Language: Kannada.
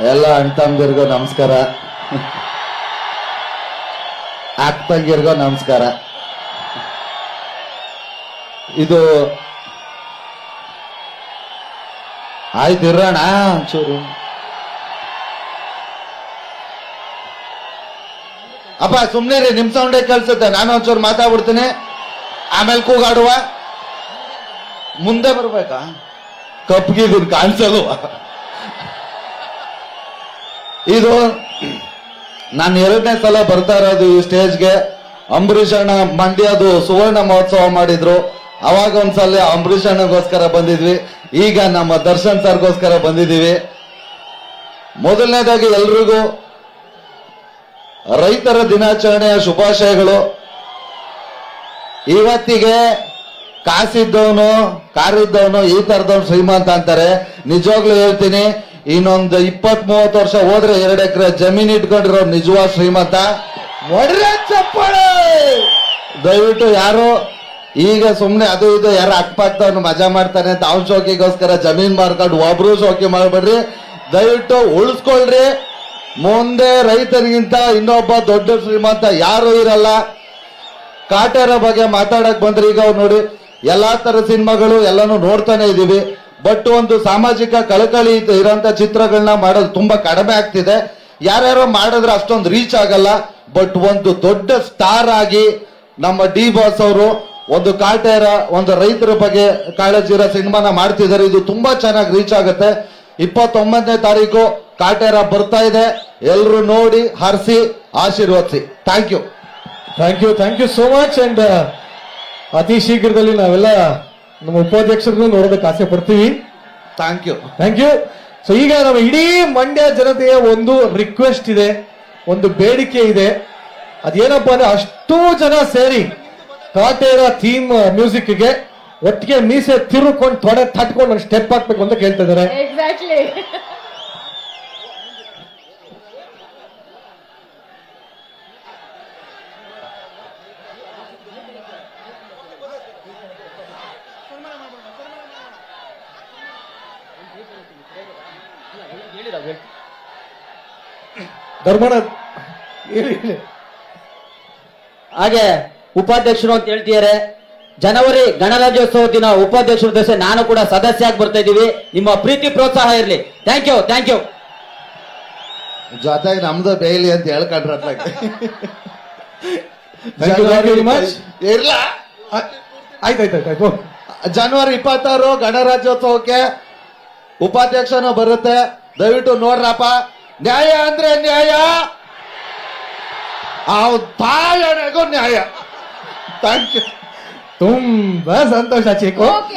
ಎಲ್ಲ ಅಣ್ತಂದಿರ್ಗೂ ನಮಸ್ಕಾರ. ಅಕ್ಕಂಗಿರ್ಗೂ ನಮಸ್ಕಾರ. ಇದು ಆಯ್ತು ಇರೋಣ ಒಂಚೂರು. ಅಪ್ಪ, ಸುಮ್ನೆ ರೀ ನಿಮ್ ಸೌಂಡೇ ಕೇಳಿಸುತ್ತೆ. ನಾನು ಒಂಚೂರು ಮಾತಾಡ್ಬಿಡ್ತೀನಿ. ಆಮೇಲೆ ಕೂಗಾಡುವ. ಮುಂದೆ ಬರ್ಬೇಕಾ? ಕಪ್ಗಿದೀನಿ ಕಾಣಿಸಲ್ವ? ಇದು ನಾನು ಎರಡನೇ ಸಲ ಬರ್ತಾ ಇರೋದು ಈ ಸ್ಟೇಜ್ಗೆ. ಅಂಬರೀಷ್ ಅಣ್ಣ ಮಂಡ್ಯದು ಸುವರ್ಣ ಮಹೋತ್ಸವ ಮಾಡಿದ್ರು. ಅವಾಗ ಒಂದ್ಸಲ ಅಂಬರೀಷ್ ಅಣ್ಣಗೋಸ್ಕರ ಬಂದಿದ್ವಿ. ಈಗ ನಮ್ಮ ದರ್ಶನ್ ಸರ್ಗೋಸ್ಕರ ಬಂದಿದ್ದೀವಿ. ಮೊದಲನೇದಾಗಿ ಎಲ್ರಿಗೂ ರೈತರ ದಿನಾಚರಣೆಯ ಶುಭಾಶಯಗಳು. ಇವತ್ತಿಗೆ ಕಾಸಿದ್ದವನು, ಕಾರಿದ್ದವನು ಈ ತರದವನು ಶ್ರೀಮಂತ ಅಂತಾರೆ. ನಿಜವಾಗ್ಲೂ ಹೇಳ್ತೀನಿ ಇನ್ನೊಂದು ಇಪ್ಪತ್ ಮೂವತ್ತು ವರ್ಷ ಹೋದ್ರೆ ಎರಡು ಎಕರೆ ಜಮೀನು ಇಟ್ಕೊಂಡಿರೋ ನಿಜವಾದ ಶ್ರೀಮಂತ ಚಪ್ಪಾಳೆ! ದಯವಿಟ್ಟು ಯಾರು ಈಗ ಸುಮ್ನೆ ಅದು ಇದು ಯಾರು ಅಕ್ಕಪಕ್ಕದವ್ನು ಮಜಾ ಮಾಡ್ತಾನೆ ಅಂತ ಅವ್ನ ಶೋಕಿಗೋಸ್ಕರ ಜಮೀನ್ ಮಾರ್ಕೊಂಡು ಒಬ್ರು ಶೋಕಿ ಮಾಡ್ಬೇಡ್ರಿ. ದಯವಿಟ್ಟು ಉಳಿಸ್ಕೊಳ್ರಿ. ಮುಂದೆ ರೈತನಿಗಿಂತ ಇನ್ನೊಬ್ಬ ದೊಡ್ಡ ಶ್ರೀಮಂತ ಯಾರು ಇರಲ್ಲ. ಕಾಟರ ಬಗ್ಗೆ ಮಾತಾಡಕ್ ಬಂದ್ರೆ ಈಗ ಅವ್ರು ನೋಡಿ, ಎಲ್ಲಾ ತರ ಸಿನಿಮಾಗಳು ಎಲ್ಲಾನು ನೋಡ್ತಾನೆ ಇದೀವಿ. ಬಟ್ ಒಂದು ಸಾಮಾಜಿಕ ಕಳಕಳಿ ಇರೋಂಥ ಚಿತ್ರಗಳನ್ನ ಮಾಡೋದು ತುಂಬಾ ಕಡಿಮೆ ಆಗ್ತಿದೆ. ಯಾರ್ಯಾರೋ ಮಾಡಿದ್ರೆ ಅಷ್ಟೊಂದು ರೀಚ್ ಆಗಲ್ಲ. ಬಟ್ ಒಂದು ದೊಡ್ಡ ಸ್ಟಾರ್ ಆಗಿ ನಮ್ಮ ಡಿ ಬಾಸ್ ಅವರು ಒಂದು ಕಾಟೇರ, ಒಂದು ರೈತರ ಬಗ್ಗೆ ಕಾಳಜಿರ ಸಿನಿಮಾನ ಮಾಡ್ತಿದ್ದಾರೆ. ಇದು ತುಂಬಾ ಚೆನ್ನಾಗಿ ರೀಚ್ ಆಗುತ್ತೆ. ಇಪ್ಪತ್ತೊಂಬತ್ತನೇ ತಾರೀಕು ಕಾಟೇರ ಬರ್ತಾ ಇದೆ. ಎಲ್ಲರೂ ನೋಡಿ, ಹರಿಸಿ, ಆಶೀರ್ವದಿಸಿ. Thank you thank you thank you so much and ಅತಿ ಶೀಘ್ರದಲ್ಲಿ ನಾವೆಲ್ಲ ನಮ್ಮ ಉಪಾಧ್ಯಕ್ಷರನ್ನು ನೋಡೋದಕ್ಕೆ ಆಸೆ ಪಡ್ತೀವಿ. Thank you thank you so ಈಗ ನಮ್ಮ ಇಡೀ ಮಂಡ್ಯ ಜನತೆಯ ಒಂದು ರಿಕ್ವೆಸ್ಟ್ ಇದೆ ಒಂದು ಬೇಡಿಕೆ ಇದೆ. ಅದೇನಪ್ಪ ಅಂದ್ರೆ ಅಷ್ಟೂ ಜನ ಸೇರಿ ಕಾಟೇರ ಥೀಮ್ ಮ್ಯೂಸಿಕ್ಗೆ ಒಟ್ಟಿಗೆ ಮೀಸೆ ತಿರುಕೊಂಡು ತೊಡೆ ತಟ್ಕೊಂಡು ಸ್ಟೆಪ್ ಹಾಕ್ಬೇಕು ಅಂತ ಕೇಳ್ತಾ ಇದ್ದಾರೆ. ಧರ್ಮಣ. ಹಾಗೆ ಉಪಾಧ್ಯಕ್ಷರು ಅಂತ ಹೇಳ್ತಿದ್ದಾರೆ. ಜನವರಿ ಗಣರಾಜ್ಯೋತ್ಸವ ದಿನ ಉಪಾಧ್ಯಕ್ಷರ ದಶೆ ನಾನು ಕೂಡ ಸದಸ್ಯ ಆಗಿ ಬರ್ತಾ ಇದ್ದೀವಿ. ನಿಮ್ಮ ಪ್ರೀತಿ ಪ್ರೋತ್ಸಾಹ ಇರಲಿ. ಥ್ಯಾಂಕ್ ಯು ಥ್ಯಾಂಕ್ ಯು ಜೊತೆಗೆ ನಮ್ದು ಬೇಯಲಿ ಅಂತ ಹೇಳ್ಕೊಂಡ್ರೆ ಜನವರಿ ಇಪ್ಪತ್ತಾರು ಗಣರಾಜ್ಯೋತ್ಸವಕ್ಕೆ ಉಪಾಧ್ಯಕ್ಷನು ಬರುತ್ತೆ. ದಯವಿಟ್ಟು ನೋಡ್ರಪ್ಪ. ನ್ಯಾಯ ಅಂದ್ರೆ ನ್ಯಾಯ. ತಾಯಣೆಗೂ ನ್ಯಾಯ. ಥ್ಯಾಂಕ್ ಯು ತುಂಬಾ ಸಂತೋಷ ಚೇಕು Okay.